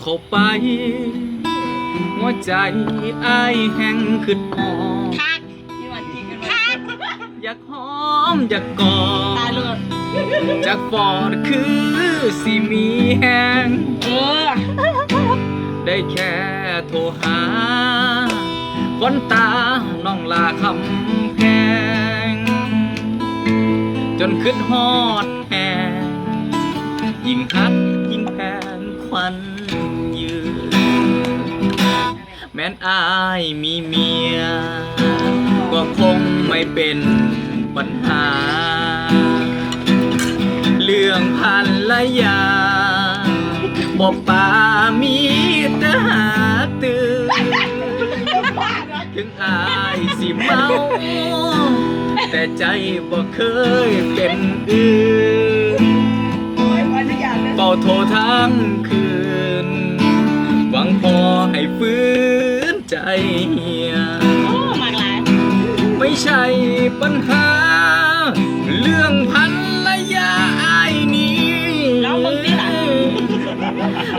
เข้าไป หัวใจอ้ายแห้งขึ้นหอมคักพี่วันจริงกันไหมอยากหอมอยากกอตาดเลือดจากฟอดคือสิมีแห้งเออได้แค่โทรหาคนตาน้องลาคำแพงจนขึ้นฮอดแหงยิ่งฮัก ยิ่งแพงควันยืน แม้นอายมีเมีย ก็คงไม่เป็นปัญหา เรื่องพันละยาบอกป่ามีแต่หาตื่นถึงอายสิเมา แต่ใจบ่เคยเป็นอื่น เล่นเฝ้าโทรทั้งคืน หวังพอให้ฟื้นใจเหีย โอ้มากหลายไม่ใช่ปัญหา เรื่องพันละยาอายนี้ลองมึงสิล่ะ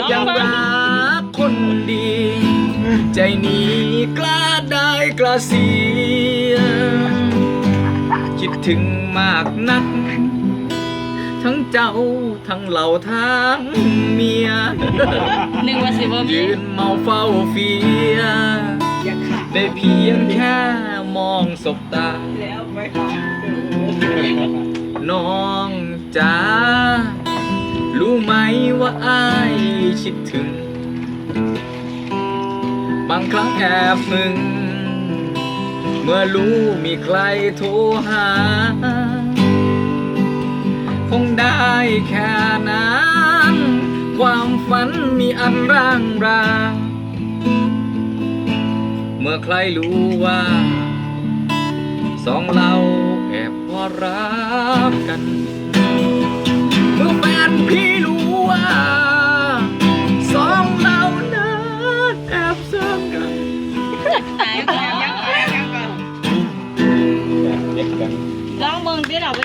ลองอยากมึงรักคนดี ใจนี้กล้าได้กล้าเสีย คิดถึงมากนัก ทั้งเจ้า ทั้งเหล่าทั้งเมียหนึ่งวันสิบวันยืนเมาเฝ้าเฟีย อยากขาดได้เพียงแค่มองสบตา แล้วไปน้องจ๋ารู้ไหมว่าอายคิดถึง บางครั้งแอบมึง เมื่อรู้มีใครโทรหาคง ได้แค่นั้น ความฝันมีอันร่างรางเมื่อใครรู้ว่า สองเราแอบพอรักกัน เมื่อแฟนพี่รู้ว่า สองเรานั้นแอบเสิร์ฟกันตายก่อนยังก่อนยังก่อนลองมึงที่เราไป